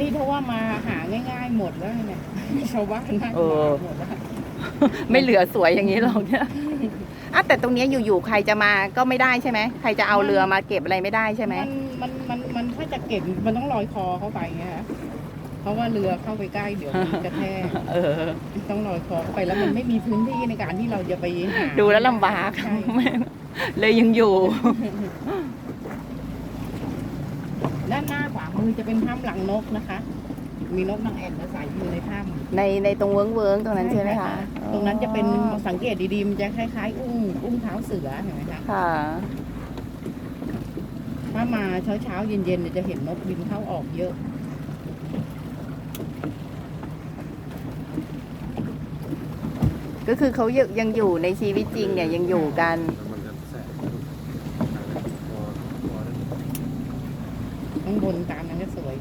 นี่เพราะว่ามาหาง่าย ๆ หมดแล้วเนี่ยชาวบ้านนั่งเออหมดแล้วไม่เหลือสวยอย่างนี้หรอกเนี่ยอะแต่ตรงเนี้ยอยู่ๆใครจะมาก็ไม่ได้ใช่ไหมใครจะเอาเรือมาเก็บอะไรไม่ได้ใช่ไหมมันมันมันมันถ้าจะเก็บมันต้องลอยคอเข้าไปไงคะเพราะว่าเรือเข้าไปใกล้เดี๋ยวมันกระแทกเออ ต้องลอยคอเข้าไปแล้วมันไม่มีพื้นที่ในการที่เราจะไปหาดูแล้วลำบากใช่ เลยยังอยู่ ด้านหน้าขวามือจะเป็นถ้ำหลังนกนะคะ มีนกนางแอ่นอาศัยอยู่ในถ้ำในในตรงเวิ้งเวิ้งๆตรงนั้นใช่ไหมคะตรงนั้นจะเป็นอ๋อสังเกตดีๆมันจะคล้ายๆ อุ้งอุ้งเท้าเสือเห็นไหมคะ ค่ะถ้ามาเช้าเช้าๆเย็นๆเนี่ยจะเห็นนกบินเข้าออกเยอะ ก็คือเขายังยังอยู่ในชีวิตจริงเนี่ยยังอยู่กัน มันจะแสบพอพอแล้ว ข้างบนตามนั้นก็สวย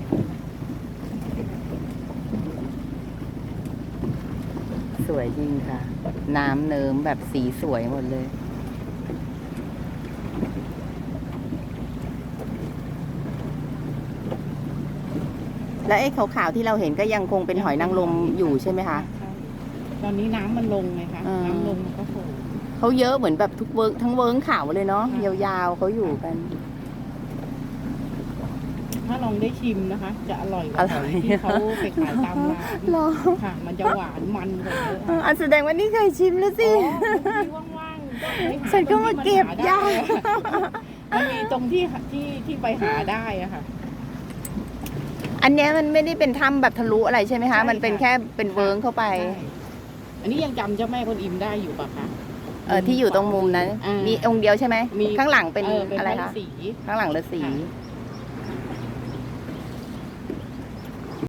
สวยจริงค่ะ น้ำเนิมแบบสีสวยหมดเลย และไอ้ขาวๆที่เราเห็นก็ยังคงเป็นหอยนางรมอยู่ใช่ไหมคะ ตอนนี้น้ำมันลงไงคะอ่าน้ำลงมันก็โผล่เขาเยอะเหมือนแบบทุกเวิร์กทั้งเวิร์กขาวเลยเนาะค่ะยาวๆเขาอยู่กัน ถ้าลองได้ชิมนะคะ จะอร่อยกอว่าร่หออยยที่เขาไปขายตามร้านรอค่ะ มันจะหวานมันกว่าเยอะเอออันแสดงว่านี่เคยชิมแล้วสิอ๋อที่ว่างๆก็ไปหาฉันก็มาเก็บตรงที่มันหยากได้อะมันมีตรงที่ที่ที่ไปหาได้อะค่ะอันเนี้ยมันไม่ได้เป็นถ้ำแบบทะลุอะไรใช่ไหมคะใช่ค่ะมันเป็นแค่เป็นเวิร์กเข้าไปใช่อันนี้ยังจำเจ้าแม่คนอิมได้อยู่ปะคะ เออที่อยู่ตรงมุมนั้นอ่ามีองค์เดียวใช่ไหมมีข้างหลังเป็นเเป็นอะไรพคะสีข้างหลังฤาษีค่ะ